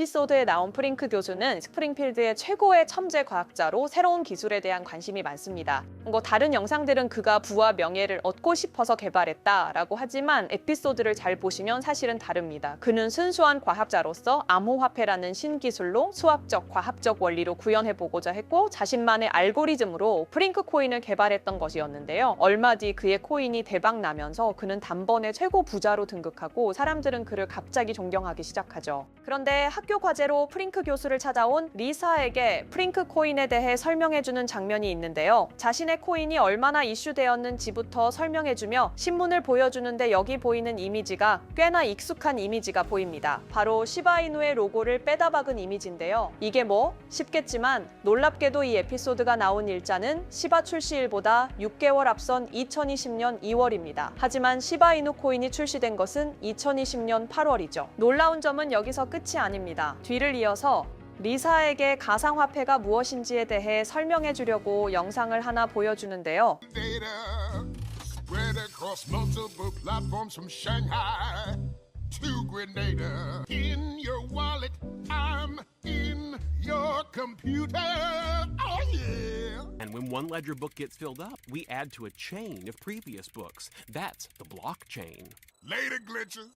에피소드에 나온 프링크 교수는 스프링필드의 최고의 첨제 과학자로 새로운 기술에 대한 관심이 많습니다. 뭐 다른 영상들은 그가 부와 명예를 얻고 싶어서 개발했다라고 하지만 에피소드를 잘 보시면 사실은 다릅니다. 그는 순수한 과학자로서 암호화폐라는 신기술로 수학적, 과학적 원리로 구현해 보고자 했고 자신만의 알고리즘으로 프링크 코인을 개발했던 것이었는데요. 얼마 뒤 그의 코인이 대박 나면서 그는 단번에 최고 부자로 등극하고 사람들은 그를 갑자기 존경하기 시작하죠. 그런데 학교 과제로 프링크 교수를 찾아온 리사에게 프링크 코인에 대해 설명해주는 장면이 있는데요. 자신의 코인이 얼마나 이슈되었는지부터 설명해주며 신문을 보여주는데 여기 보이는 이미지가 꽤나 익숙한 이미지가 보입니다. 바로 시바이누의 로고를 빼다 박은 이미지인데요. 이게 뭐? 쉽겠지만 놀랍게도 이 에피소드가 나온 일자는 시바 출시일보다 6개월 앞선 2020년 2월입니다. 하지만 시바이누 코인이 출시된 것은 2020년 8월이죠. 놀라운 점은 여기서 끝이 아닙니다. 뒤를 이어서 리사에게 가상화폐가 무엇인지에 대해 설명해 주려고 영상을 하나 보여주는데요. data spread across multiple platforms from Shanghai to Grenada. In your wallet, I'm in your computer. Oh, yeah. And when one ledger book gets filled up, we add to a chain of previous books. That's the blockchain. Later, glitcher.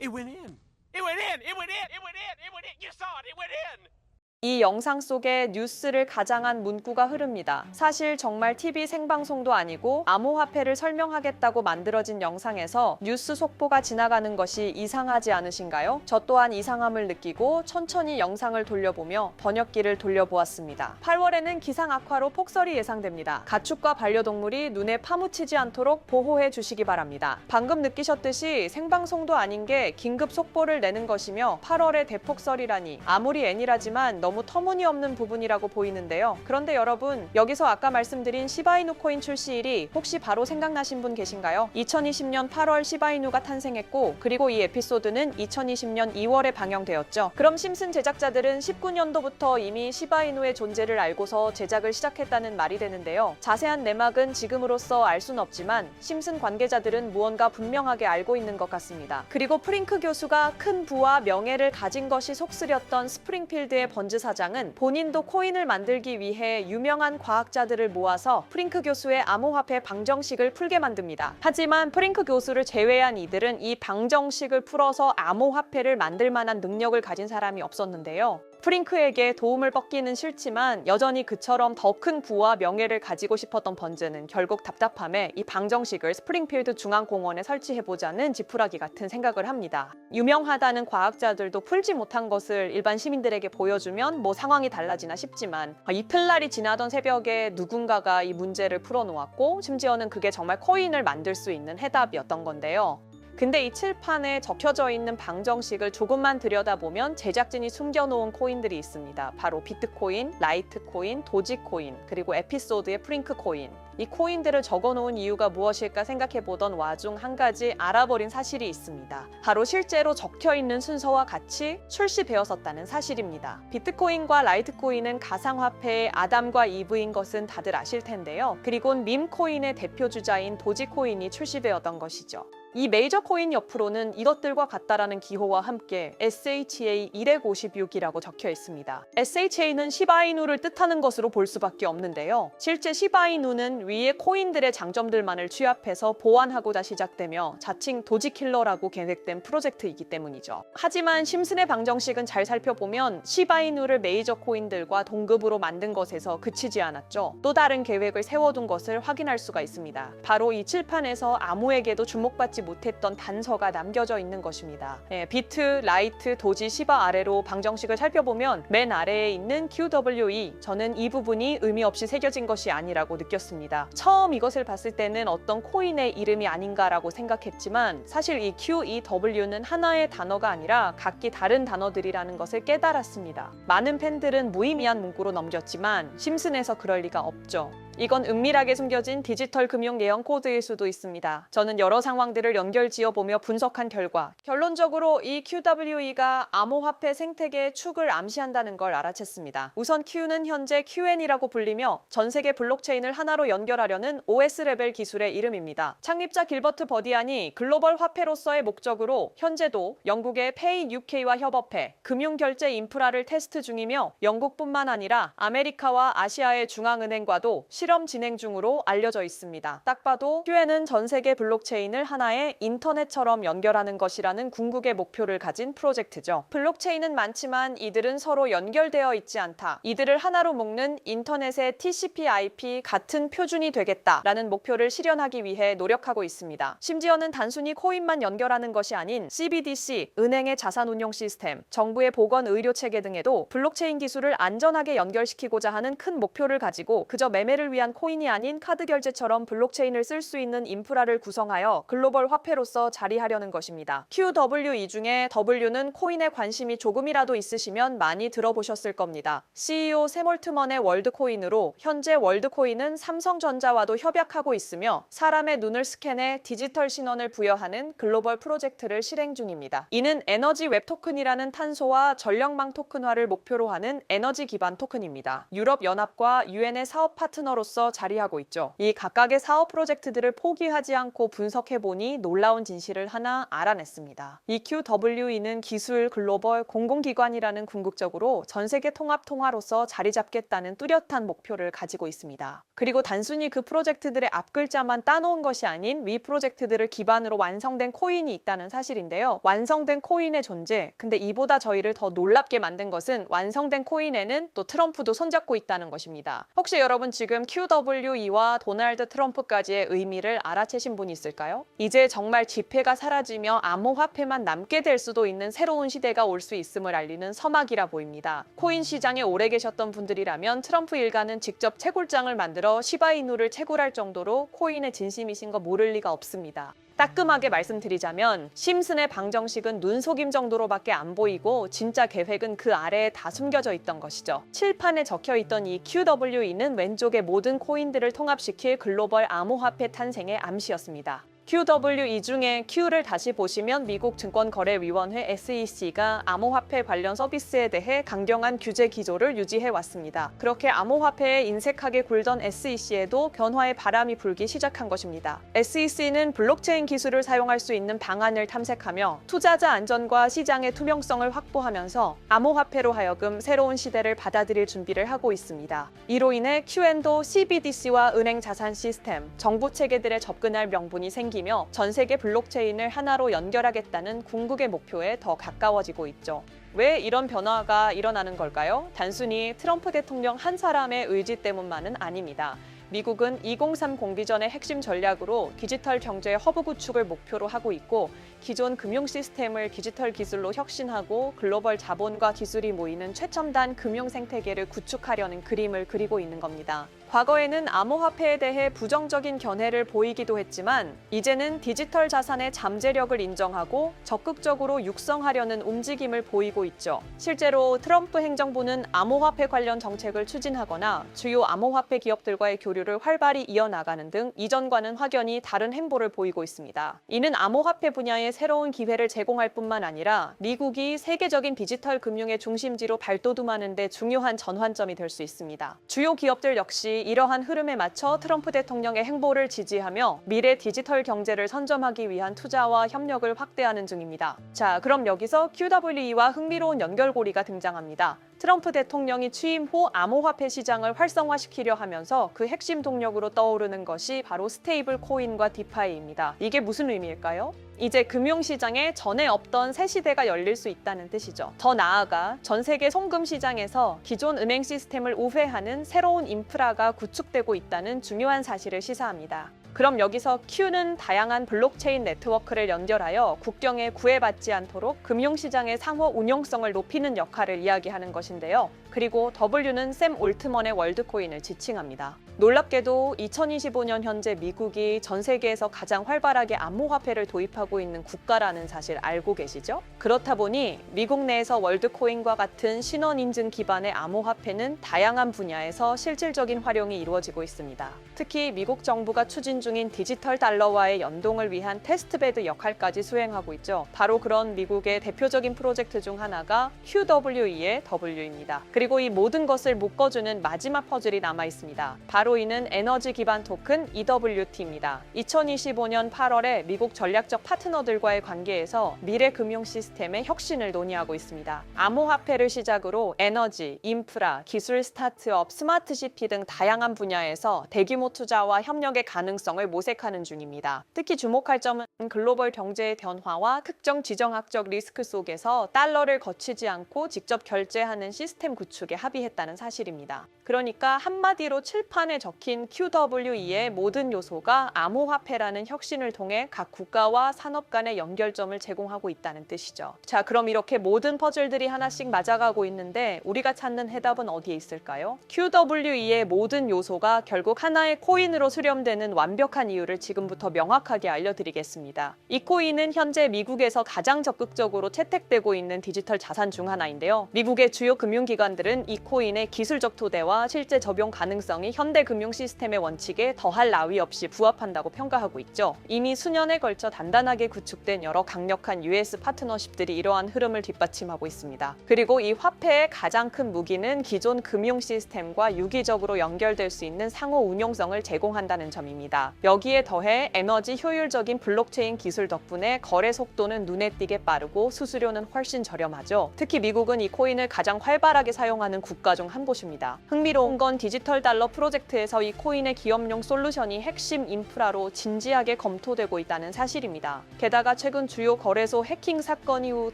It went in. It went in. It went in. It went in. It went in. You saw it. It went in. 이 영상 속에 뉴스를 가장한 문구가 흐릅니다. 사실 정말 TV 생방송도 아니고 암호화폐를 설명하겠다고 만들어진 영상에서 뉴스 속보가 지나가는 것이 이상하지 않으신가요? 저 또한 이상함을 느끼고 천천히 영상을 돌려보며 번역기를 돌려보았습니다. 8월에는 기상 악화로 폭설이 예상됩니다. 가축과 반려동물이 눈에 파묻히지 않도록 보호해 주시기 바랍니다. 방금 느끼셨듯이 생방송도 아닌 게 긴급 속보를 내는 것이며 8월에 대폭설이라니 아무리 애니라지만 너무 터무니없는 부분이라고 보이는데요. 그런데 여러분 여기서 아까 말씀드린 시바이누 코인 출시일이 혹시 바로 생각나신 분 계신가요? 2020년 8월 시바이누가 탄생했고 그리고 이 에피소드는 2020년 2월에 방영되었죠. 그럼 심슨 제작자들은 19년도부터 이미 시바이누의 존재를 알고서 제작을 시작했다는 말이 되는데요. 자세한 내막은 지금으로서 알 순 없지만 심슨 관계자들은 무언가 분명하게 알고 있는 것 같습니다. 그리고 프링크 교수가 큰 부와 명예를 가진 것이 속쓰렸던 스프링필드의 번즈 사장은 본인도 코인을 만들기 위해 유명한 과학자들을 모아서 프링크 교수의 암호화폐 방정식을 풀게 만듭니다. 하지만 프링크 교수를 제외한 이들은 이 방정식을 풀어서 암호화폐를 만들 만한 능력을 가진 사람이 없었는데요. 프링크에게 도움을 뻗기는 싫지만 여전히 그처럼 더 큰 부와 명예를 가지고 싶었던 번즈는 결국 답답함에 이 방정식을 스프링필드 중앙공원에 설치해보자는 지푸라기 같은 생각을 합니다. 유명하다는 과학자들도 풀지 못한 것을 일반 시민들에게 보여주면 뭐 상황이 달라지나 싶지만 이틀날이 지나던 새벽에 누군가가 이 문제를 풀어놓았고 심지어는 그게 정말 코인을 만들 수 있는 해답이었던 건데요. 근데 이 칠판에 적혀져 있는 방정식을 조금만 들여다보면 제작진이 숨겨놓은 코인들이 있습니다. 바로 비트코인, 라이트코인, 도지코인, 그리고 에피소드의 프링크코인. 이 코인들을 적어놓은 이유가 무엇일까 생각해보던 와중 한 가지 알아버린 사실이 있습니다. 바로 실제로 적혀있는 순서와 같이 출시되었었다는 사실입니다. 비트코인과 라이트코인은 가상화폐의 아담과 이브인 것은 다들 아실 텐데요. 그리고 밈코인의 대표 주자인 도지코인이 출시되었던 것이죠. 이 메이저 코인 옆으로는 이것들과 같다라는 기호와 함께 SHA 256이라고 적혀 있습니다. SHA는 시바이누를 뜻하는 것으로 볼 수밖에 없는데요. 실제 시바이누는 위에 코인들의 장점들만을 취합해서 보완하고자 시작되며 자칭 도지킬러라고 계획된 프로젝트이기 때문이죠. 하지만 심슨의 방정식은 잘 살펴보면 시바이누를 메이저 코인들과 동급으로 만든 것에서 그치지 않았죠. 또 다른 계획을 세워둔 것을 확인할 수가 있습니다. 바로 이 칠판에서 아무에게도 주목받지 못했던 단서가 남겨져 있는 것입니다. 예, 비트, 라이트, 도지, 시바 아래로 방정식을 살펴보면 맨 아래에 있는 QWE 저는 이 부분이 의미 없이 새겨진 것이 아니라고 느꼈습니다. 처음 이것을 봤을 때는 어떤 코인의 이름이 아닌가라고 생각했지만 사실 이 QEW는 하나의 단어가 아니라 각기 다른 단어들이라는 것을 깨달았습니다. 많은 팬들은 무의미한 문구로 넘겼지만 심슨에서 그럴 리가 없죠. 이건 은밀하게 숨겨진 디지털 금융 예언 코드일 수도 있습니다. 저는 여러 상황들을 연결 지어보며 분석한 결과 결론적으로 이 QWE가 암호화폐 생태계의 축을 암시한다는 걸 알아챘습니다. 우선 Q는 현재 QN이라고 불리며 전 세계 블록체인을 하나로 연결하려는 OS 레벨 기술의 이름입니다. 창립자 길버트 버디안이 글로벌 화폐로서의 목적으로 현재도 영국의 페이 UK와 협업해 금융 결제 인프라를 테스트 중이며 영국뿐만 아니라 아메리카와 아시아의 중앙은행과도 실험 진행 중으로 알려져 있습니다. 딱 봐도 QN은 전 세계 블록체인을 하나의 인터넷처럼 연결하는 것이라는 궁극의 목표를 가진 프로젝트죠. 블록체인은 많지만 이들은 서로 연결되어 있지 않다. 이들을 하나로 묶는 인터넷의 TCP/IP 같은 표준이 되겠다라는 목표를 실현하기 위해 노력하고 있습니다. 심지어는 단순히 코인만 연결하는 것이 아닌 CBDC, 은행의 자산 운용 시스템, 정부의 보건 의료 체계 등에도 블록체인 기술을 안전하게 연결시키고자 하는 큰 목표를 가지고 그저 매매를 위한 코인이 아닌 카드 결제처럼 블록체인을 쓸 수 있는 인프라를 구성하여 글로벌 화폐로서 자리하려는 것입니다. QWE 중에 W는 코인에 관심이 조금이라도 있으시면 많이 들어보셨을 겁니다. CEO 샘 올트먼의 월드코인으로 현재 월드코인은 삼성전자와도 협약하고 있으며 사람의 눈을 스캔해 디지털 신원을 부여하는 글로벌 프로젝트를 실행 중입니다. 이는 에너지 웹 토큰이라는 탄소와 전력망 토큰화를 목표로 하는 에너지 기반 토큰입니다. 유럽 연합과 유엔의 사업 파트너로 서 자리하고 있죠. 이 각각의 사업 프로젝트들을 포기하지 않고 분석해 보니 놀라운 진실을 하나 알아냈습니다. 이 QWE는 기술 글로벌 공공기관이라는 궁극적으로 전 세계 통합 통화로서 자리 잡겠다는 뚜렷한 목표를 가지고 있습니다. 그리고 단순히 그 프로젝트들의 앞글자만 따놓은 것이 아닌 위 프로젝트들을 기반으로 완성된 코인이 있다는 사실인데요. 완성된 코인의 존재. 근데 이보다 저희를 더 놀랍게 만든 것은 완성된 코인에는 또 트럼프도 손잡고 있다는 것입니다. 혹시 여러분 지금 QWE와 도널드 트럼프까지의 의미를 알아채신 분이 있을까요? 이제 정말 지폐가 사라지며 암호화폐만 남게 될 수도 있는 새로운 시대가 올 수 있음을 알리는 서막이라 보입니다. 코인 시장에 오래 계셨던 분들이라면 트럼프 일가는 직접 채굴장을 만들어 시바이누를 채굴할 정도로 코인의 진심이신 거 모를 리가 없습니다. 따끔하게 말씀드리자면 심슨의 방정식은 눈속임 정도로밖에 안 보이고 진짜 계획은 그 아래에 다 숨겨져 있던 것이죠. 칠판에 적혀 있던 이 QWE는 왼쪽의 모든 코인들을 통합시킬 글로벌 암호화폐 탄생의 암시였습니다. QWE 중에 Q를 다시 보시면 미국 증권거래위원회 SEC가 암호화폐 관련 서비스에 대해 강경한 규제 기조를 유지해 왔습니다. 그렇게 암호화폐에 인색하게 굴던 SEC에도 변화의 바람이 불기 시작한 것입니다. SEC는 블록체인 기술을 사용할 수 있는 방안을 탐색하며 투자자 안전과 시장의 투명성을 확보하면서 암호화폐로 하여금 새로운 시대를 받아들일 준비를 하고 있습니다. 이로 인해 QN도 CBDC와 은행 자산 시스템, 정부 체계들에 접근할 명분이 생기 며 전 세계 블록체인을 하나로 연결하겠다는 궁극의 목표에 더 가까워지고 있죠. 왜 이런 변화가 일어나는 걸까요? 단순히 트럼프 대통령 한 사람의 의지 때문만은 아닙니다. 미국은 2030 비전의 핵심 전략으로 디지털 경제의 허브 구축을 목표로 하고 있고 기존 금융 시스템을 디지털 기술로 혁신하고 글로벌 자본과 기술이 모이는 최첨단 금융 생태계를 구축하려는 그림을 그리고 있는 겁니다. 과거에는 암호화폐에 대해 부정적인 견해를 보이기도 했지만 이제는 디지털 자산의 잠재력을 인정하고 적극적으로 육성하려는 움직임을 보이고 있죠. 실제로 트럼프 행정부는 암호화폐 관련 정책을 추진하거나 주요 암호화폐 기업들과의 교류를 활발히 이어나가는 등 이전과는 확연히 다른 행보를 보이고 있습니다. 이는 암호화폐 분야의 새로운 기회를 제공할 뿐만 아니라 미국이 세계적인 디지털 금융의 중심지로 발돋움하는 데 중요한 전환점이 될 수 있습니다. 주요 기업들 역시 이러한 흐름에 맞춰 트럼프 대통령의 행보를 지지하며 미래 디지털 경제를 선점하기 위한 투자와 협력을 확대하는 중입니다. 자, 그럼 여기서 QWE와 흥미로운 연결고리가 등장합니다. 트럼프 대통령이 취임 후 암호화폐 시장을 활성화시키려 하면서 그 핵심 동력으로 떠오르는 것이 바로 스테이블 코인과 디파이입니다. 이게 무슨 의미일까요? 이제 금융시장에 전에 없던 새 시대가 열릴 수 있다는 뜻이죠. 더 나아가 전 세계 송금 시장에서 기존 은행 시스템을 우회하는 새로운 인프라가 구축되고 있다는 중요한 사실을 시사합니다. 그럼 여기서 Q는 다양한 블록체인 네트워크를 연결하여 국경에 구애받지 않도록 금융시장의 상호 운용성을 높이는 역할을 이야기하는 것인데요. 그리고 W는 샘 올트먼의 월드코인을 지칭합니다. 놀랍게도 2025년 현재 미국이 전 세계에서 가장 활발하게 암호화폐를 도입하고 있는 국가라는 사실 알고 계시죠? 그렇다 보니 미국 내에서 월드코인과 같은 신원 인증 기반의 암호화폐는 다양한 분야에서 실질적인 활용이 이루어지고 있습니다. 특히 미국 정부가 추진 중인 디지털 달러와의 연동을 위한 테스트베드 역할까지 수행하고 있죠. 바로 그런 미국의 대표적인 프로젝트 중 하나가 QWE의 W입니다. 그리고 이 모든 것을 묶어주는 마지막 퍼즐이 남아 있습니다. 바로 이는 에너지 기반 토큰 EWT입니다. 2025년 8월에 미국 전략적 파트너들과의 관계에서 미래 금융 시스템의 혁신을 논의하고 있습니다. 암호화폐를 시작으로 에너지, 인프라, 기술 스타트업, 스마트 시티 등 다양한 분야에서 대규모 투자와 협력의 가능성을 모색하는 중입니다. 특히 주목할 점은 글로벌 경제의 변화와 특정 지정학적 리스크 속에서 달러를 거치지 않고 직접 결제하는 시스템 구축에 합의했다는 사실입니다. 그러니까 한마디로 칠판에 적힌 QWE의 모든 요소가 암호화폐라는 혁신을 통해 각 국가와 산업 간의 연결점을 제공하고 있다는 뜻이죠. 자, 그럼 이렇게 모든 퍼즐들이 하나씩 맞아가고 있는데 우리가 찾는 해답은 어디에 있을까요? QWE의 모든 요소가 결국 하나의 코인으로 수렴되는 완벽한 이유를 지금부터 명확하게 알려드리겠습니다. 이 코인은 현재 미국에서 가장 적극적으로 채택되고 있는 디지털 자산 중 하나인데요. 미국의 주요 금융기관들은 이 코인의 기술적 토대와 실제 적용 가능성이 현대 금융 시스템의 원칙에 더할 나위 없이 부합한다고 평가하고 있죠. 이미 수년에 걸쳐 단단하게 구축된 여러 강력한 US 파트너십들이 이러한 흐름을 뒷받침하고 있습니다. 그리고 이 화폐의 가장 큰 무기는 기존 금융 시스템과 유기적으로 연결될 수 있는 상호 운용성을 제공한다는 점입니다. 여기에 더해 에너지 효율적인 블록체인 기술 덕분에 거래 속도는 눈에 띄게 빠르고 수수료는 훨씬 저렴하죠. 특히 미국은 이 코인을 가장 활발하게 사용하는 국가 중 한 곳입니다. 흥미로운 건 디지털 달러 프로젝트 에서 이 코인의 기업용 솔루션이 핵심 인프라로 진지하게 검토되고 있다는 사실입니다. 게다가 최근 주요 거래소 해킹 사건 이후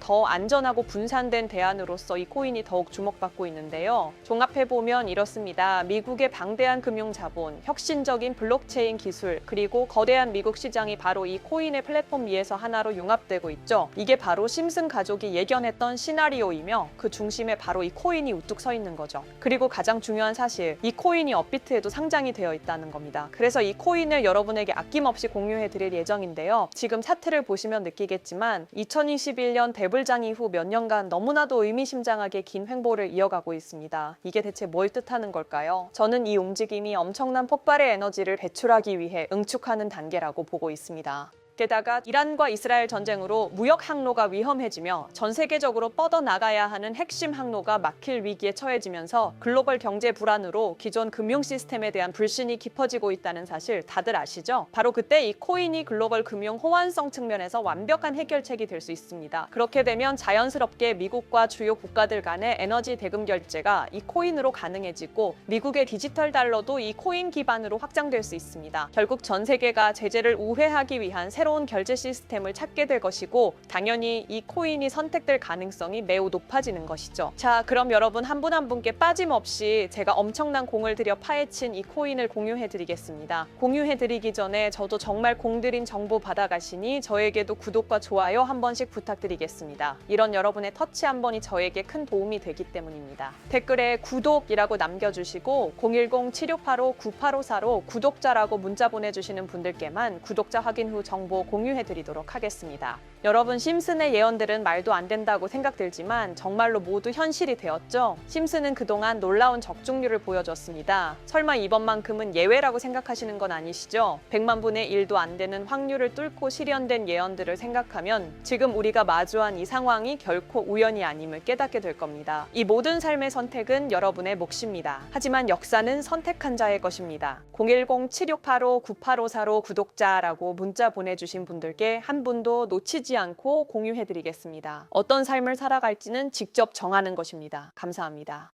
더 안전하고 분산된 대안으로서 이 코인이 더욱 주목받고 있는데요. 종합해 보면 이렇습니다. 미국의 방대한 금융 자본, 혁신적인 블록체인 기술, 그리고 거대한 미국 시장이 바로 이 코인의 플랫폼 위에서 하나로 융합되고 있죠. 이게 바로 심슨 가족이 예견했던 시나리오이며 그 중심에 바로 이 코인이 우뚝 서 있는 거죠. 그리고 가장 중요한 사실, 이 코인이 업비트에도 상장이 되어 있다는 겁니다. 그래서 이 코인을 여러분에게 아낌없이 공유해 드릴 예정인데요. 지금 차트를 보시면 느끼겠지만 2021년 대불장 이후 몇 년간 너무나도 의미심장하게 긴 횡보를 이어가고 있습니다. 이게 대체 뭘 뜻하는 걸까요? 저는 이 움직임이 엄청난 폭발의 에너지를 배출하기 위해 응축하는 단계라고 보고 있습니다. 게다가 이란과 이스라엘 전쟁으로 무역 항로가 위험해지며 전 세계적으로 뻗어 나가야 하는 핵심 항로가 막힐 위기에 처해지면서 글로벌 경제 불안으로 기존 금융 시스템에 대한 불신이 깊어지고 있다는 사실 다들 아시죠? 바로 그때 이 코인이 글로벌 금융 호환성 측면에서 완벽한 해결책이 될 수 있습니다. 그렇게 되면 자연스럽게 미국과 주요 국가들 간의 에너지 대금 결제가 이 코인으로 가능해지고 미국의 디지털 달러도 이 코인 기반으로 확장될 수 있습니다. 결국 전 세계가 제재를 우회하기 위한 새로운 결제 시스템을 찾게 될 것이고 당연히 이 코인이 선택될 가능성이 매우 높아지는 것이죠. 자, 그럼 여러분 한분한 분께 빠짐없이 제가 엄청난 공을 들여 파헤친 이 코인을 공유해 드리겠습니다. 공유해 드리기 전에 저도 정말 공들인 정보 받아가시니 저에게도 구독과 좋아요 한 번씩 부탁드리겠습니다. 이런 여러분의 터치 한 번이 저에게 큰 도움이 되기 때문입니다. 댓글에 구독이라고 남겨주시고 010-7685-9854로 구독자라고 문자 보내주시는 분들께만 구독자 확인 후 정보 공유해 드리도록 하겠습니다. 여러분 심슨의 예언들은 말도 안 된다고 생각들지만 정말로 모두 현실이 되었죠. 심슨은 그동안 놀라운 적중률을 보여줬습니다. 설마 이번만큼은 예외라고 생각하시는 건 아니시죠? 100만 분의 1도 안 되는 확률을 뚫고 실현된 예언들을 생각하면 지금 우리가 마주한 이 상황이 결코 우연이 아님을 깨닫게 될 겁니다. 이 모든 삶의 선택은 여러분의 몫입니다. 하지만 역사는 선택한 자의 것입니다. 010-7685-9854로 구독자라고 문자 보내주신 분들께 한 분도 놓치 지 않고 공유해드리겠습니다. 어떤 삶을 살아갈지는 직접 정하는 것입니다. 감사합니다.